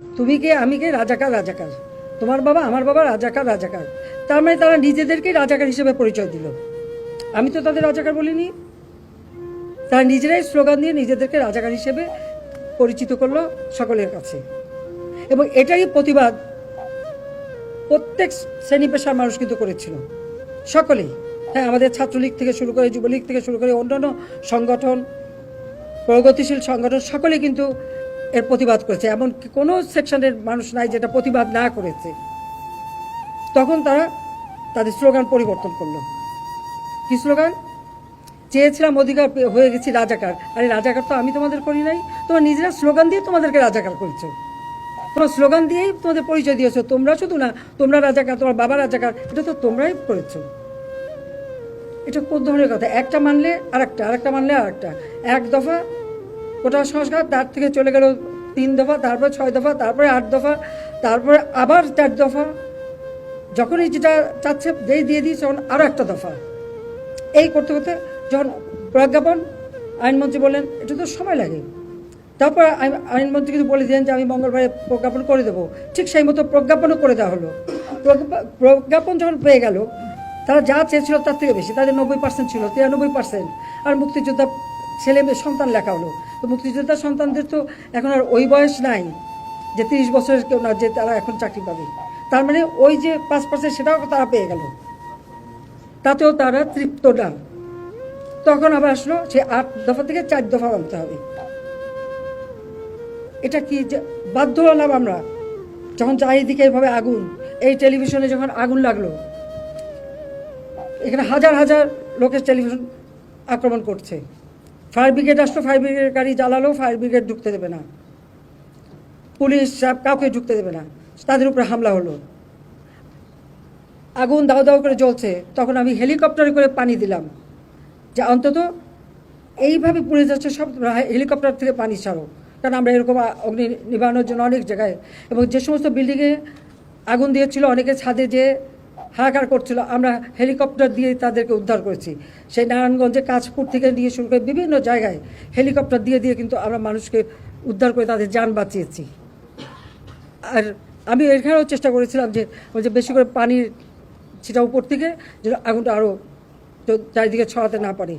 তুমি কে? আমি কে? রাজাকার রাজাকার। তোমার বাবা, আমার বাবা রাজাকার রাজাকার। তার মানে তারা নিজেদেরকেই রাজাকার হিসেবে পরিচয় দিল। আমি তো তাদের রাজাকার বলিনি। তারা নিজেরাই স্লোগান দিয়ে নিজেদেরকে রাজাকার হিসেবে পরিচিত করল সকলের কাছে। এবং এটাই প্রতিবাদ প্রত্যেক শ্রেণি পেশার মানুষ কিন্তু করেছিল। সকলেই। হ্যাঁ আমাদের ছাত্রলীগ থেকে শুরু করে, যুবলীগ থেকে শুরু করে, অন্যান্য সংগঠন, প্রগতিশীল সংগঠন সকলে কিন্তু এর প্রতিবাদ করেছে। এমন কোনো সেকশনের মানুষ নাই যেটা প্রতিবাদ না করেছে। তখন তারা তাদের স্লোগান পরিবর্তন করল। কি স্লোগান? চেয়েছিলাম অধিকার হয়ে গেছি রাজাকার। আরে রাজাকার তো আমি তোমাদের করি নাই। তোমার নিজেরা স্লোগান দিয়ে তোমাদেরকে রাজাকার করেছ। তোমার স্লোগান দিয়েই তোমাদের পরিচয় দিয়েছ। তোমরা শুধু না, তোমরা রাজাকার, তোমার বাবা রাজাকার, এটা তো তোমরাই করেছ। এটা কোন ধরনের কথা? একটা মানলে আরেকটা আরেকটা মানলে আরেকটা। এক দফা কোটা সংস্কার, তার থেকে চলে গেল তিন দফা, তারপরে ছয় দফা, তারপরে আট দফা, তারপরে আবার চার দফা। যখনই যেটা চাচ্ছে, যেই দিয়ে দিই তখন আরও একটা দফা। এই করতে করতে যখন প্রজ্ঞাপন, আইনমন্ত্রী বলেন এটা তো সময় লাগে। তারপর আইন- আইনমন্ত্রী কিন্তু বলে দিলেন যে, আমি মঙ্গলবারে প্রজ্ঞাপন করে দেবো। ঠিক সেই মতো প্রজ্ঞাপনও করে দেওয়া হলো। প্রজ্ঞাপ- প্রজ্ঞাপন যখন পেয়ে গেল, তারা যা চেয়েছিল তার থেকে বেশি, তাদের নব্বই পার্সেন্ট ছিল, তিরানব্বই পার্সেন্ট আর মুক্তিযোদ্ধা ছেলে মেয়ে সন্তান লেখা হলো। তো মুক্তিযোদ্ধা সন্তানদের তো এখন আর ওই বয়স নাই যে তিরিশ বছরের কেউ না, যে তারা এখন চাকরি পাবে। তার মানে ওই যে পাঁচ পার্সেন্ট সেটাও তারা পেয়ে গেল। তাতেও তারা তৃপ্ত না। তখন আবার আসলো সে আট দফা থেকে চার দফা আনতে হবে। এটা কি বাধ্য হলাম আমরা? যখন চারিদিকে এভাবে আগুন, এই টেলিভিশনে যখন আগুন লাগল, এখানে হাজার হাজার লোকের টেলিভিশন আক্রমণ করছে। ফায়ার ব্রিগেড আসলো, ফায়ার ব্রিগেড গাড়ি জ্বালালো, ফায়ার ব্রিগেড ঢুকতে দেবে না। পুলিশ কাউকে ঢুকতে দেবে না, তাদের উপরে হামলা হলো। আগুন দাও দাও করে জ্বলছে, তখন আমি হেলিকপ্টারে করে পানি দিলাম। যে অন্তত এইভাবে পুড়ে যাচ্ছে, সব হেলিকপ্টার থেকে পানি ছাড়ো। কারণ আমরা এরকম অগ্নি নিবানোর জন্য অনেক জায়গায় এবং যে সমস্ত বিল্ডিংয়ে আগুন দিয়েছিল, অনেকে ছাদে যে হাহাকার করছিল, আমরা হেলিকপ্টার দিয়ে তাদেরকে উদ্ধার করেছি। সেই নারায়ণগঞ্জে কাজপুর থেকে নিয়ে শুরু করে বিভিন্ন জায়গায় হেলিকপ্টার দিয়ে দিয়ে কিন্তু আমরা মানুষকে উদ্ধার করে তাদের যান বাঁচিয়েছি। আর আমি এখানেও চেষ্টা করেছিলাম যে, ওই যে বেশি করে পানির সেটা উপর থেকে, যেন আগুনটা আরও চারিদিকে ছড়াতে না পারে।